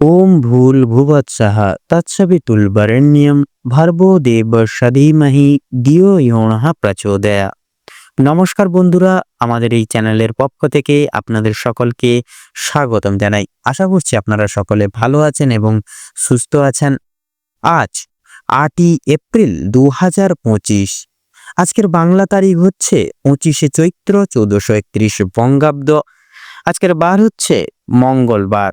ওম ভূল ভুবৎসহ भर्वो देव सदीमहि দিও ইহণহ प्रचोदया নমস্কার বন্ধুরা, আমাদের এই চ্যানেলের পক্ষ থেকে আপনাদের সকলকে স্বাগতম জানাই। আশা করছি আপনারা সকলে ভালো আছেন এবং সুস্থ আছেন। আজ আটই এপ্রিল দু হাজার পঁচিশ। আজকের বাংলা তারিখ হচ্ছে পঁচিশে চৈত্র চৌদ্দশো একত্রিশ বঙ্গাব্দ। আজকের বার হচ্ছে মঙ্গলবার।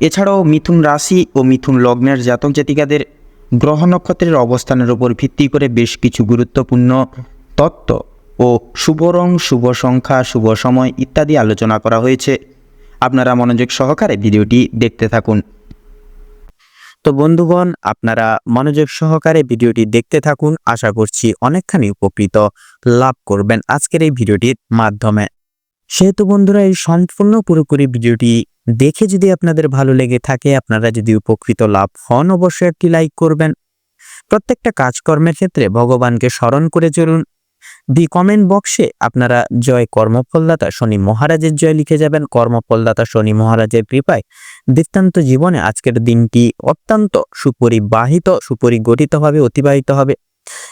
এছাড়াও মিথুন রাশি ও মিথুন লগ্নের জাতক জাতিকাদের গ্রহ নক্ষত্রের অবস্থানের উপর ভিত্তি করে বেশ কিছু গুরুত্বপূর্ণ তত্ত্ব ও শুভ রং, শুভ সংখ্যা, শুভ সময় ইত্যাদি আলোচনা করা হয়েছে। আপনারা মনোযোগ সহকারে ভিডিওটি দেখতে থাকুন। তো বন্ধুগণ, আপনারা মনোযোগ সহকারে ভিডিওটি দেখতে থাকুন। আশা করছি অনেকখানি উপকৃত লাভ করবেন আজকের এই ভিডিওটির মাধ্যমে। সেহেতু বন্ধুরা, এই সম্পূর্ণ পুরোপুরি ভিডিওটি দেখে যদি আপনাদের ভালো লেগে থাকে, আপনারা যদি উপকৃত লাভ হন, অবশ্যই একটি লাইক করবেন। প্রত্যেকটা কাজকর্মের ক্ষেত্রে ভগবানকে স্মরণ করে চলুন। দি কমেন্ট বক্সে আপনারা জয় কর্মফলদাতা শনি মহারাজের জয় লিখে যাবেন। কর্মফলদাতা শনি মহারাজের কৃপায় বৃত্তান্ত জীবনে আজকের দিনটি অত্যন্ত সুপরিবাহিত, সুপরিগঠিতভাবে অতিবাহিত হবে।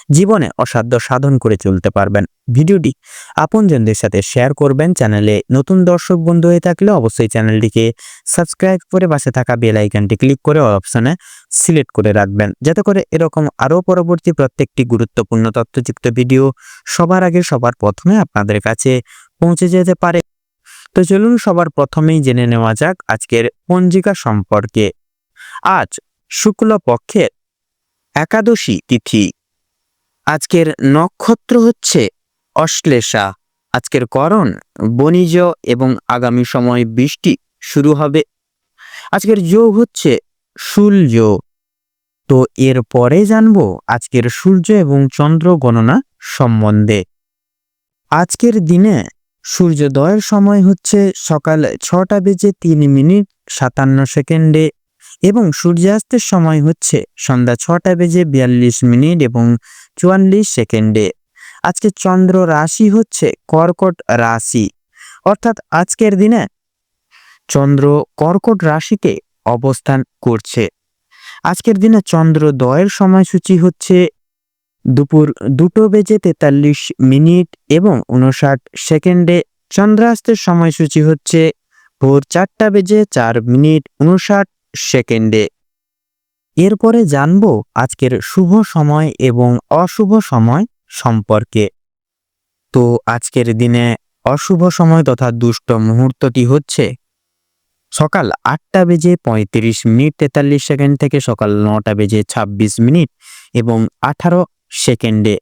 জীবনে অসাধ্য সাধন করে চলতে পারবেন। ভিডিওটি আপনজনদের সাথে শেয়ার করবেন। চ্যানেলে নতুন দর্শক বন্ধু হয়ে থাকলে অবশ্যই চ্যানেলটিকে সাবস্ক্রাইব করে পাশে থাকা বেল আইকনটি ক্লিক করে অপশনে সিলেক্ট করে রাখবেন। যাতে করে এরকম আরও পরবর্তী প্রত্যেকটি গুরুত্বপূর্ণ তথ্যযুক্ত ভিডিও সবার আগে, সবার প্রথমে আপনাদের কাছে পৌঁছে যেতে পারে। তো চলুন সবার প্রথমেই জেনে নেওয়া যাক আজকের পঞ্জিকা সম্পর্কে। আজ শুক্ল পক্ষের একাদশী তিথি। আজকের নক্ষত্র হচ্ছে অশ্লেষা। আজকের করণ বণিজ এবং আগামী সময় বৃষ্টি শুরু হবে। আজকের যোগ হচ্ছে সূর্য। তো এর পরে জানব আজকের সূর্য এবং চন্দ্র গণনা সম্বন্ধে। আজকের দিনে সূর্যোদয়ের সময় হচ্ছে সকাল ছটা বেজে তিন মিনিট সাতান্ন সেকেন্ডে এবং সূর্যাস্তের সময় হচ্ছে সন্ধ্যা ছটা বেজে বিয়াল্লিশ মিনিট এবং চুয়াল্লিশ সেকেন্ডে। আজকে চন্দ্র রাশি হচ্ছে কর্কট রাশি। অর্থাৎ আজকের দিনে চন্দ্র কর্কট রাশিতে অবস্থান করছে। আজকের দিনে চন্দ্রোদয়ের সময়সূচি হচ্ছে দুপুর দুটো বেজে তেতাল্লিশ মিনিট এবং উনষাট সেকেন্ডে। চন্দ্রাস্তের সময়সূচি হচ্ছে ভোর চারটা বেজে চার মিনিট উনষাট সেকেন্ডে। এরপরে জানব আজকের শুভ সময় এবং অশুভ সময় সম্পর্কে। তো আজকের দিনে অশুভ সময় তথা দুষ্ট মুহূর্তটি হচ্ছে সকাল আটটা বেজে পঁয়ত্রিশ মিনিট তেতাল্লিশ সেকেন্ড থেকে সকাল নটা বেজে ছাব্বিশ মিনিট এবং আঠারো সেকেন্ডে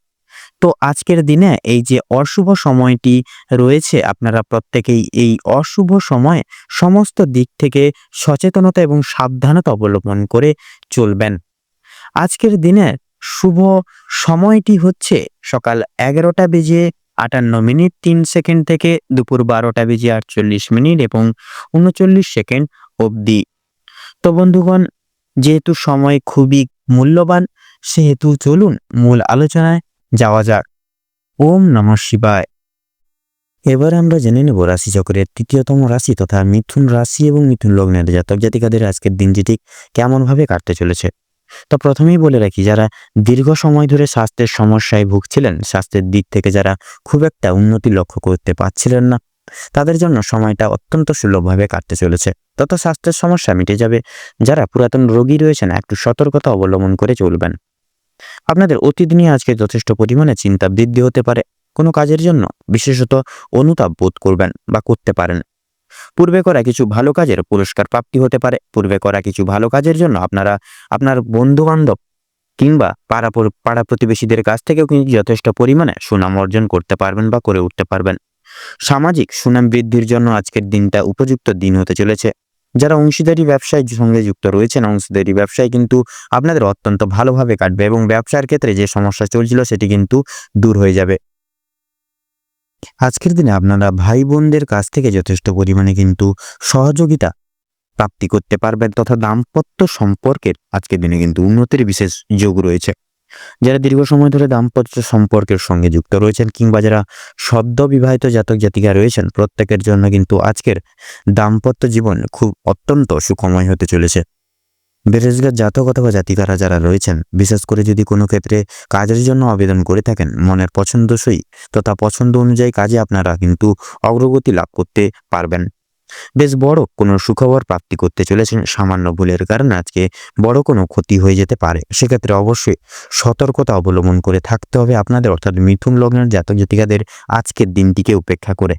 তো আজকের দিনে এই যে অশুভ সময়টি রয়েছে, আপনারা প্রত্যেকেই এই অশুভ সময়ে সমস্ত দিক থেকে সচেতনতা এবং সাবধানতা অবলম্বন করে চলবেন। আজকের দিনে শুভ সময়টি হচ্ছে সকাল এগারোটা বেজে আটান্ন মিনিট তিন সেকেন্ড থেকে দুপুর বারোটা বেজে আটচল্লিশ মিনিট এবং উনচল্লিশ সেকেন্ড অবধি। তো বন্ধুগণ, যেহেতু সময় খুবই মূল্যবান, সেহেতু চলুন মূল আলোচনায় যাওয়া যাক। ওম নমঃ শিবায়। এবার আমরা জেনে নেব রাশিচক্রের তৃতীয়তম রাশি তথা মিথুন রাশি এবং মিথুন লগ্নের জাতক জাতিকাদের আজকের দিনটি ঠিক কেমনভাবে কাটতে চলেছে। তো প্রথমেই বলে রাখি, যারা দীর্ঘ সময় ধরে স্বাস্থ্যের সমস্যায় ভুগছিলেন, স্বাস্থ্যের দিক থেকে যারা খুব একটা উন্নতি লক্ষ্য করতে পারছিলেন না, তাদের জন্য সময়টা অত্যন্ত সুলভভাবে কাটতে চলেছে। তত স্বাস্থ্যের সমস্যা মিটে যাবে, যারা পুরাতন রোগী রয়েছেন, একটু সতর্কতা অবলম্বন করে চলবেন। আপনাদের অতীত নিয়ে আজকে যথেষ্ট পরিমাণে চিন্তা বৃদ্ধি হতে পারে। কোনো কাজের জন্য বিশেষত অনুতাপ বোধ করবেন বা করতে পারেন। পূর্বে করা কিছু ভালো কাজের পুরস্কার প্রাপ্তি হতে পারে। পূর্বে করা কিছু ভালো কাজের জন্য আপনারা, আপনার বন্ধু বান্ধব কিংবা পাড়া পাড়া প্রতিবেশীদের কাছ থেকেও কিন্তু যথেষ্ট পরিমাণে সুনাম অর্জন করতে পারবেন বা করে উঠতে পারবেন। সামাজিক সুনাম বৃদ্ধির জন্য আজকের দিনটা উপযুক্ত দিন হতে চলেছে। যারা অংশীদারি ব্যবসায় সঙ্গে যুক্ত রয়েছেন, অংশীদারি ব্যবসায় কিন্তু আপনাদের অত্যন্ত ভালোভাবে কাটবে এবং ব্যবসার ক্ষেত্রে যে সমস্যা চলছিল সেটি কিন্তু দূর হয়ে যাবে। আজকের দিনে আপনারা ভাই বোনদের কাছ থেকে যথেষ্ট পরিমাণে কিন্তু সহযোগিতা প্রাপ্তি করতে পারবেন তথা দাম্পত্য সম্পর্কের আজকের দিনে কিন্তু উন্নতির বিশেষ যোগ রয়েছে। যারা দীর্ঘ সময় ধরে দাম্পত্য সম্পর্কের সঙ্গে যুক্ত রয়েছেন কিংবা যারা সদ্য বিবাহিত জাতক জাতিকা রয়েছেন, প্রত্যেকের জন্য কিন্তু আজকের দাম্পত্য জীবন খুব অত্যন্ত সুখময় হতে চলেছে। বেরোজগার জাতক অথবা জাতিকারা যারা রয়েছেন, বিশেষ করে যদি কোনো ক্ষেত্রে কাজের জন্য আবেদন করে থাকেন, মনের পছন্দসই তথা পছন্দ অনুযায়ী কাজে আপনারা কিন্তু অগ্রগতি লাভ করতে পারবেন। বেশ বড় কোনো সুখবর প্রাপ্তি করতে চলেছেন সামান্য ভুলের কারণে আজকে বড় কোনো ক্ষতি হয়ে যেতে পারে। সেক্ষেত্রে অবশ্যই সতর্কতা অবলম্বন করে থাকতে হবে আপনাদের, অর্থাৎ মিথুন লগ্নের জাতক জাতিকাদের আজকের দিনটিকে উপেক্ষা করে।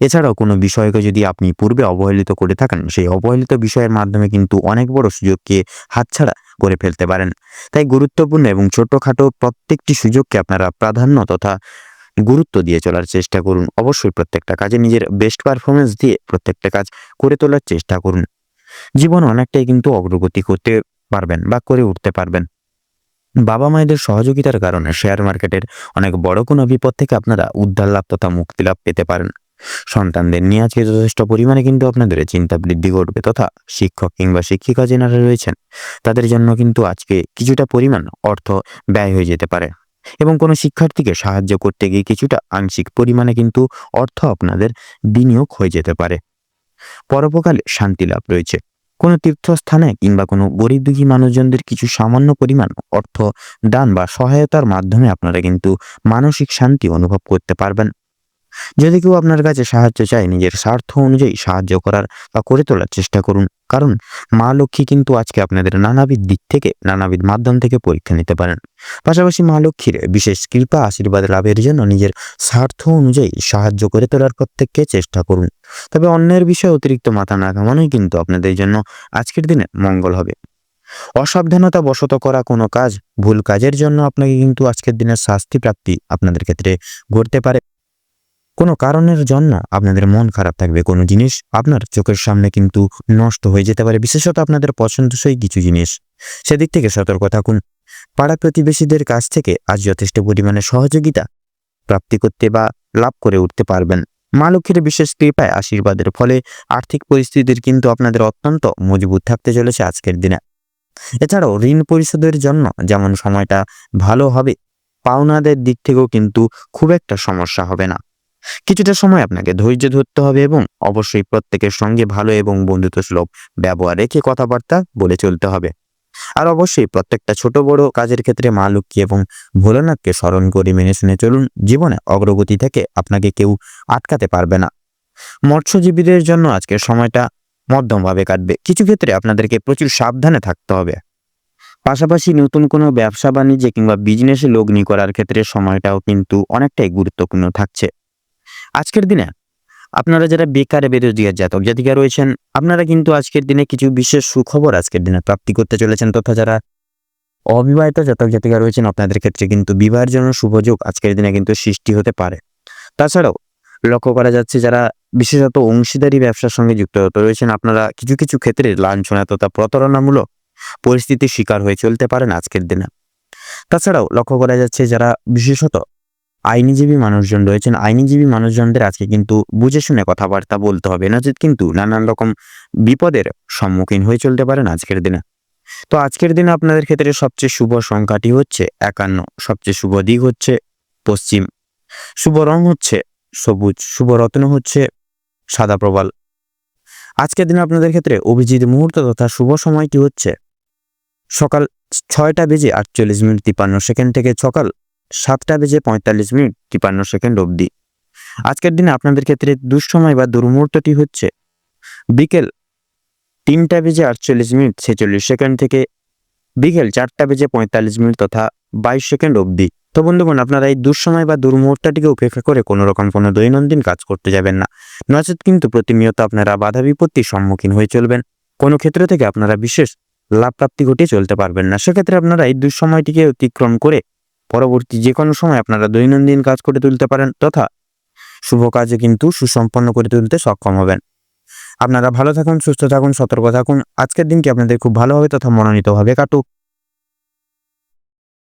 এছাড়াও কোনো বিষয়কে যদি আপনি পূর্বে অবহেলিত করে থাকেন, সেই অবহেলিত বিষয়ের মাধ্যমে কিন্তু অনেক বড় সুযোগকে হাতছাড়া করে ফেলতে পারেন। তাই গুরুত্বপূর্ণ এবং ছোটখাটো প্রত্যেকটি সুযোগকে আপনারা প্রাধান্য তথা গুরুত্ব দিয়ে চলার চেষ্টা করুন। অবশ্যই প্রত্যেকটা কাজে নিজের বেস্ট পারফরমেন্স দিয়ে প্রত্যেকটা কাজ করে তোলার চেষ্টা করুন। জীবন অনেকটাই কিন্তু অগ্রগতি করতে পারবেন বা করে উঠতে পারবেন। বাবা মায়েদের সহযোগিতার কারণে শেয়ার মার্কেটের অনেক বড় কোনো বিপদ থেকে আপনারা উদ্ধার লাভ তথা মুক্তি লাভ পেতে পারেন। সন্তানদের নিয়ে আজকে যথেষ্ট পরিমাণে কিন্তু আপনাদের চিন্তা বৃদ্ধি ঘটবে তথা শিক্ষক কিংবা শিক্ষিকা যেনারা রয়েছেন, তাদের জন্য কিন্তু আজকে কিছুটা পরিমাণ অর্থ ব্যয় হয়ে যেতে পারে। এবং কোনো শিক্ষার্থীকে সাহায্য করতে গিয়ে কিছুটা আংশিক পরিমাণে কিন্তু অর্থ আপনাদের বিনিয়োগ হয়ে যেতে পারে। পরোপকালে শান্তি লাভ রয়েছে। কোনো তীর্থস্থানে কিংবা কোনো গরিব দুঃখী মানুষজনদের কিছু সামান্য পরিমাণ অর্থ, দান বা সহায়তার মাধ্যমে আপনারা কিন্তু মানসিক শান্তি অনুভব করতে পারবেন। যদি কেউ আপনার কাছে সাহায্য চায়, নিজের স্বার্থ অনুযায়ী সাহায্য করার বা করে তোলার চেষ্টা করুন। কারণ মা লক্ষ্মী কিন্তু আজকে আপনাদের নানাবিধ দিক থেকে, নানাবিধ মাধ্যম থেকে পরীক্ষা নিতে পারেন। পাশাপাশি মা লক্ষ্মীর বিশেষ কৃপা, আশীর্বাদ লাভের জন্য নিজের স্বার্থ অনুযায়ী সাহায্য করে তোলার প্রত্যেককে চেষ্টা করুন। তবে অন্যের বিষয়ে অতিরিক্ত মাথা না ঘামানোই কিন্তু আপনাদের জন্য আজকের দিনে মঙ্গল হবে। অসাবধানতা বশত করা কোনো কাজ, ভুল কাজের জন্য আপনাকে কিন্তু আজকের দিনের শাস্তি প্রাপ্তি আপনাদের ক্ষেত্রে ঘটতে পারে। কোনো কারণের জন্য আপনাদের মন খারাপ থাকবে। কোনো জিনিস আপনার চোখের সামনে কিন্তু নষ্ট হয়ে যেতে পারে। বিশেষত আপনাদের পছন্দসই কিছু জিনিস। সেদিক থেকে সতর্ক থাকুন। পাড়া প্রতিবেশীদের কাছ থেকে আজ যথেষ্ট পরিমাণে সহযোগিতা প্রাপ্তি করতে বা লাভ করে উঠতে পারবেন। মা লক্ষ্মীর বিশেষ কৃপায় আশীর্বাদের ফলে আর্থিক পরিস্থিতির কিন্তু আপনাদের অত্যন্ত মজবুত থাকতে চলেছে আজকের দিনে। এছাড়াও ঋণ পরিশোধের জন্য যেমন সময়টা ভালো হবে, পাওনাদের দিক থেকেও কিন্তু খুব একটা সমস্যা হবে না। কিছুটা সময় আপনাকে ধৈর্য ধরতে হবে এবং অবশ্যই প্রত্যেকের সঙ্গে ভালো এবং বন্ধুত্ব সুলভ ব্যবহার রেখে কথাবার্তা বলে চলতে হবে। আর অবশ্যই প্রত্যেকটা ছোট বড় কাজের ক্ষেত্রে মা লক্ষ্মী এবং ভোলানাথকে স্মরণ করে মেনে শুনে চলুন, জীবনে অগ্রগতি থেকে আপনাকে কেউ আটকাতে পারবে না। মৎস্যজীবীদের জন্য আজকের সময়টা মধ্যমভাবে কাটবে। কিছু ক্ষেত্রে আপনাদেরকে প্রচুর সাবধানে থাকতে হবে। পাশাপাশি নতুন কোনো ব্যবসা বাণিজ্যে কিংবা বিজনেসে লগ্নি করার ক্ষেত্রে সময়টাও কিন্তু অনেকটাই গুরুত্বপূর্ণ থাকছে। আজকের দিনে আপনারা যারা বেকারে বেরোজগার জাতক জাতিকা রয়েছেন, আপনারা কিন্তু আজকের দিনে কিছু বিশেষ সুখবর আজকের দিনে প্রাপ্তি করতে চলেছেন তথা যারা অবিবাহিত জাতক জাতিকা রয়েছেন, আপনাদের ক্ষেত্রে কিন্তু বিবাহের জন্য শুভযোগ আজকের দিনে কিন্তু সৃষ্টি হতে পারে। তাছাড়াও লক্ষ্য করা যাচ্ছে যারা বিশেষত অংশীদারি ব্যবসার সঙ্গে যুক্ত রয়েছেন, আপনারা কিছু কিছু ক্ষেত্রে লাঞ্ছনা তথা প্রতারণামূলক পরিস্থিতির শিকার হয়ে চলতে পারেন আজকের দিনে। তাছাড়াও লক্ষ্য করা যাচ্ছে যারা বিশেষত আইনজীবী মানুষজন রয়েছেন। আইনজীবী মানুষজনদের আজকে কিন্তু বুঝে শুনে কথাবার্তা বলতে হবে। নচেত কিন্তু নানান রকম বিপদের সম্মুখীন হয়ে চলতে পারেন আজকের দিনে। তো আজকের দিনে আপনাদের ক্ষেত্রে সবচেয়ে শুভ সংখ্যাটি হচ্ছে একান্ন। সবচেয়ে শুভ দিক হচ্ছে পশ্চিম। শুভ রং হচ্ছে সবুজ। শুভ রত্ন হচ্ছে সাদা প্রবাল। আজকের দিনে আপনাদের ক্ষেত্রে অভিজিৎ মুহূর্ত তথা শুভ সময়টি হচ্ছে সকাল ছয়টা বেজে আটচল্লিশ মিনিট তিপ্পান্ন সেকেন্ড থেকে সকাল সাতটা বেজে পঁয়তাল্লিশ মিনিট, তিপান্ন সেকেন্ড অবধি। আজকের দিনে আপনাদের ক্ষেত্রে দুঃসময় বা দুর্মুহূর্তটি হচ্ছে, বিকেল তিনটা বেজে আটচল্লিশ মিনিট, ছেচল্লিশ সেকেন্ড থেকে বিকেল চারটা বেজে পঁয়তাল্লিশ মিনিট তথা বাইশ সেকেন্ড অবধি। তো বন্ধুগণ, আপনারা এই দুঃসময় বা দুর্মুহূর্তটিকে উপেক্ষা করে কোনো রকম কোনো দৈনন্দিন কাজ করতে যাবেন না। নচেত কিন্তু প্রতিনিয়ত আপনারা বাধা বিপত্তির সম্মুখীন হয়ে চলবেন। কোনো ক্ষেত্র থেকে আপনারা বিশেষ লাভ প্রাপ্তি ঘটিয়ে চলতে পারবেন না। সেক্ষেত্রে আপনারা এই দুঃসময়টিকে অতিক্রম করে পরবর্তী যে কোনো সময় আপনারা দৈনন্দিন কাজ করে তুলতে পারেন তথা শুভ কাজে কিন্তু সুসম্পন্ন করে তুলতে সক্ষম হবেন। আপনারা ভালো থাকুন, সুস্থ থাকুন, সতর্ক থাকুন। আজকের দিনটি আপনাদের খুব ভালোভাবে তথা মনোনীতভাবে কাটুক।